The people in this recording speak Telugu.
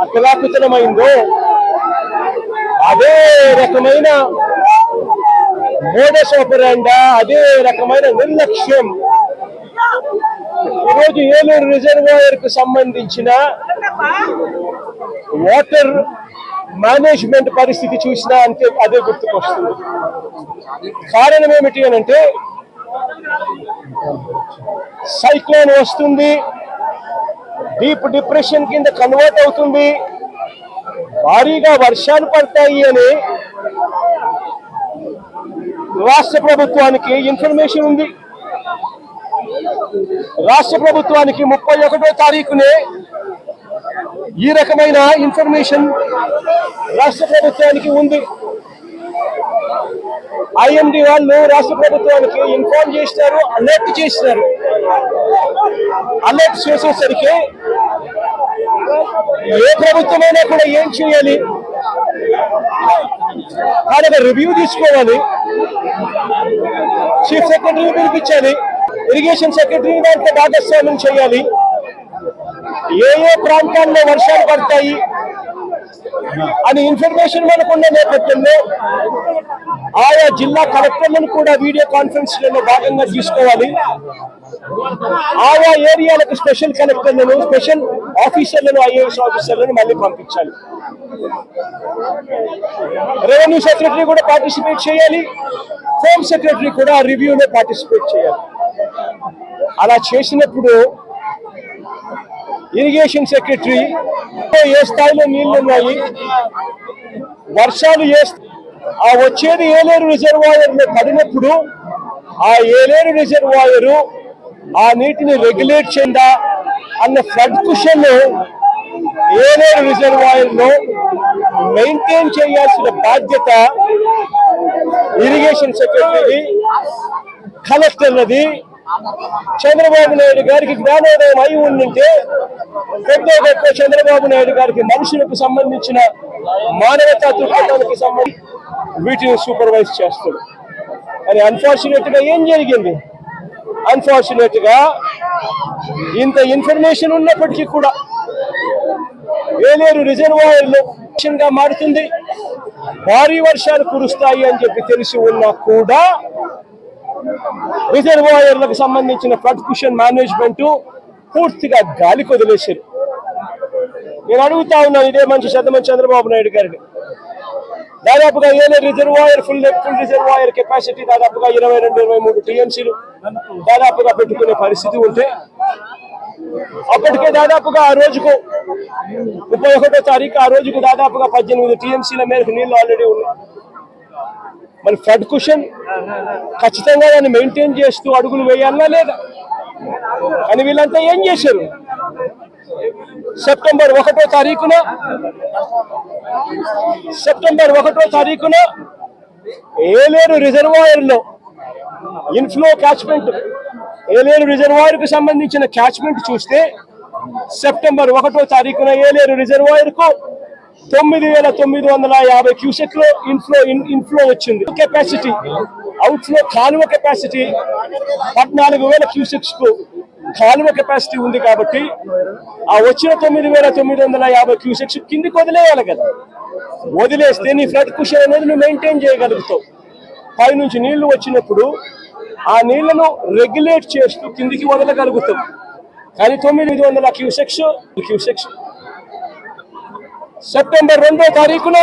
అతలాకుతలమైందో అదే రకమైన మోడస్ ఆపరాండా అదే రకమైన నిర్లక్ష్యం. ఈరోజు ఏలూరు రిజర్వాయర్కు సంబంధించిన వాటర్ మేనేజ్మెంట్ పరిస్థితి చూసినా అంతే అదే గుర్తుకొస్తుంది. కారణం ఏమిటి అని అంటే సైక్లోన్ వస్తుంది డీప్ డిప్రెషన్ కింద కన్వర్ట్ అవుతుంది. భారీగా వర్షాలు పడతాయి అని రాష్ట్ర ప్రభుత్వానికి ఇన్ఫర్మేషన్ ఉంది. రాష్ట్ర ప్రభుత్వానికి ముప్పై ఒకటో తారీఖునే ఈ రకమైన ఇన్ఫర్మేషన్ రాష్ట్ర ప్రభుత్వానికి ఉంది. ఐఎండి వాళ్ళు రాష్ట్ర ప్రభుత్వానికి ఇన్ఫార్మ్ చేసినారు అలర్ట్ చేసినారు అలర్ట్ చేసేసరికి ఏ ప్రభుత్వమైనా కూడా ఏం చేయాలి? ఆయన రివ్యూ తీసుకోవాలి. చీఫ్ సెక్రటరీని పిలిపించాలి. ఇరిగేషన్ సెక్రటరీ దాంట్లో భాగస్వామ్యం చేయాలి. ఏ ఏ ప్రాంతాల్లో వర్షాలు పడతాయి అని ఇన్ఫర్మేషన్ మనకున్న నేపథ్యంలో ఆయా జిల్లా కలెక్టర్లను కూడా వీడియో కాన్ఫరెన్స్లలో భాగంగా తీసుకోవాలి. ఆయా ఏరియాలకు స్పెషల్ కలెక్టర్లను స్పెషల్ ఆఫీసర్లను ఐఏఎస్ ఆఫీసర్లను మళ్ళీ పంపించాలి. రెవెన్యూ సెక్రటరీ కూడా పార్టిసిపేట్ చేయాలి. హోమ్ సెక్రటరీ కూడా ఆ రివ్యూలో పార్టిసిపేట్ చేయాలి. అలా చేసినప్పుడు ఇరిగేషన్ సెక్రటరీ ఏ స్థాయిలో నీళ్ళు ఉన్నాయి వర్షాలు ఏ ఆ వచ్చేది ఏలేరు రిజర్వాయర్లో పడినప్పుడు ఆ ఏలేరు రిజర్వాయరు ఆ నీటిని రెగ్యులేట్ చేయందా అన్న ఫ్లడ్ కుషన్ ఏలేరు రిజర్వాయర్లో మెయింటైన్ చేయాల్సిన బాధ్యత ఇరిగేషన్ సెక్రటరీ కలెక్టర్లది. చంద్రబాబు నాయుడు గారికి జ్ఞానోదయం అయి ఉండింటే కొద్ది గొప్ప చంద్రబాబు నాయుడు గారికి మనుషులకు సంబంధించిన మానవతా దృక్పథానికి సంబంధించి వీటిని సూపర్వైజ్ చేస్తాడు. కానీ అన్ఫార్చునేట్గా ఏం జరిగింది? అన్ఫార్చునేట్గా ఇంత ఇన్ఫర్మేషన్ ఉన్నప్పటికీ కూడా వేలేరు రిజర్వాయర్లో గా మారుతుంది. భారీ వర్షాలు కురుస్తాయి అని చెప్పి తెలిసి ఉన్నా కూడా రిజర్వాయర్లకు సంబంధించిన ఫ్లడ్ కుషన్ మేనేజ్మెంట్ పూర్తిగా గాలి కొదిలేశారు నేను అడుగుతా ఉన్నాను ఇదే మంచి శతమంది చంద్రబాబు నాయుడు గారిని. దాదాపుగా ఏలే reservoir full full reservoir capacity దాదాపుగా ఇరవై రెండు ఇరవై మూడు టీఎంసీలు దాదాపుగా పెట్టుకునే పరిస్థితి ఉంటే అప్పటికే దాదాపుగా ఆ రోజుకు ముప్పై ఒకటో తారీఖు ఆ రోజుకు దాదాపుగా పద్దెనిమిది టీఎంసీల మేరకు నీళ్ళు ఆల్రెడీ ఉన్నాయి. మరి ఫ్లడ్ కుషన్ ఖచ్చితంగా దాన్ని మెయింటైన్ చేస్తూ అడుగులు వేయాలా లేదా? అని వీళ్ళంతా ఏం చేశారు? సెప్టెంబర్ ఒకటో తారీఖున సెప్టెంబర్ ఒకటో తారీఖున ఏలేరు రిజర్వాయర్లో ఇన్ఫ్లో క్యాచ్మెంట్ ఏలేరు రిజర్వాయర్కు సంబంధించిన క్యాచ్మెంట్ చూస్తే సెప్టెంబర్ ఒకటో తారీఖున ఏలేరు రిజర్వాయర్కు తొమ్మిది వేల తొమ్మిది వందల యాభై క్యూసెక్లో ఇన్ఫ్లో ఇన్ఫ్లో వచ్చింది. కెపాసిటీ అవుట్ఫ్లో కాలువ కెపాసిటీ పద్నాలుగు వేల క్యూసెక్స్కు కాలువ కెపాసిటీ ఉంది కాబట్టి ఆ వచ్చిన తొమ్మిది వేల తొమ్మిది వందల యాభై క్యూసెక్స్ కిందికి వదిలేయాలి కదా. వదిలేస్తే నీ ఫ్లడ్ కుషన్ అనేది నువ్వు మెయింటైన్ చేయగలుగుతావు. పైనుంచి నీళ్ళు వచ్చినప్పుడు ఆ నీళ్ళను రెగ్యులేట్ చేస్తూ కిందికి వదలగలుగుతాం కానీ తొమ్మిది వందల క్యూసెక్స్ క్యూసెక్స్. సెప్టెంబర్ రెండో తారీఖున